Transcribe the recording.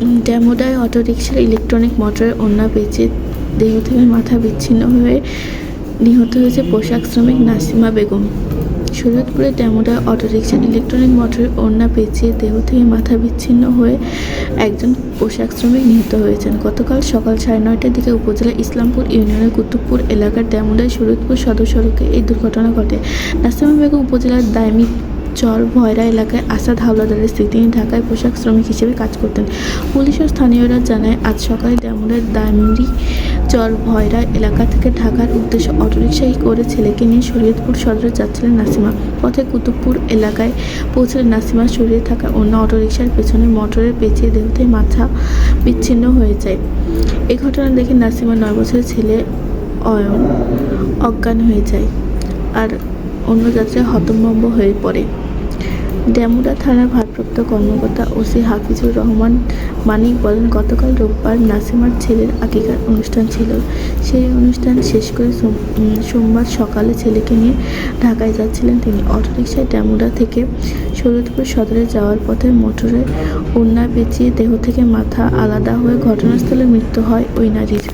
ড্যামোডায় অটোরিকশার ইলেকট্রনিক মোটরের ওড়না পেঁচে দেহ থেকে মাথা বিচ্ছিন্ন হয়ে নিহত হয়েছে পোশাক শ্রমিক নাসিমা বেগম। সুরতপুরে ড্যামোডায় অটোরিকশার ইলেকট্রনিক মোটরের ওড়না পেঁচিয়ে দেহ থেকে মাথা বিচ্ছিন্ন হয়ে একজন পোশাক শ্রমিক নিহত হয়েছেন। গতকাল সকাল সাড়ে নয়টার দিকে উপজেলা ইসলামপুর ইউনিয়নের কুতুবপুর এলাকার ড্যামোডায় সুরতপুর সদর সড়কে এই দুর্ঘটনা ঘটে। নাসিমা বেগম উপজেলার দায়মি চর ভয়রা এলাকায় আসাদ হাওলাদারের স্ত্রী তিনি ঢাকায় পোশাক শ্রমিক হিসেবে কাজ করতেন। পুলিশ ও স্থানীয়রা জানায়, আজ সকালে ড্যামুরের দামরি চর ভয়রা এলাকা থেকে ঢাকার উদ্দেশ্যে অটোরিকশায় করে ছেলেকে নিয়ে শরীয়তপুর সদরে যাচ্ছিলেন নাসিমা। পথে কুতুবপুর এলাকায় পৌঁছলেন নাসিমা শরীরে থাকা অন্য অটোরিকশার পেছনে মোটরের পেঁচিয়ে দেহতে মাথা বিচ্ছিন্ন হয়ে যায়। এ ঘটনা দেখে নাসিমা নয় বছরের ছেলে অয়ন অজ্ঞান হয়ে যায় আর অন্য যাত্রায় হতভম্ব হয়ে পড়ে। ড্যামুরা থানার ভারপ্রাপ্ত কর্মকর্তা ওসি হাফিজুর রহমান মানিক বলেন, গতকাল রোববার নাসিমার ছেলের আকিকার অনুষ্ঠান ছিল। সেই অনুষ্ঠান শেষ করে সোমবার সকালে ছেলেকে নিয়ে ঢাকায় যাচ্ছিলেন তিনি। অটোরিকশায় ড্যামুরা থেকে শরীয়তপুর সদরে যাওয়ার পথে মোটরের ওড়না পেঁচিয়ে দেহ থেকে মাথা আলাদা হয়ে ঘটনাস্থলে মৃত্যু হয় ওই নারীর।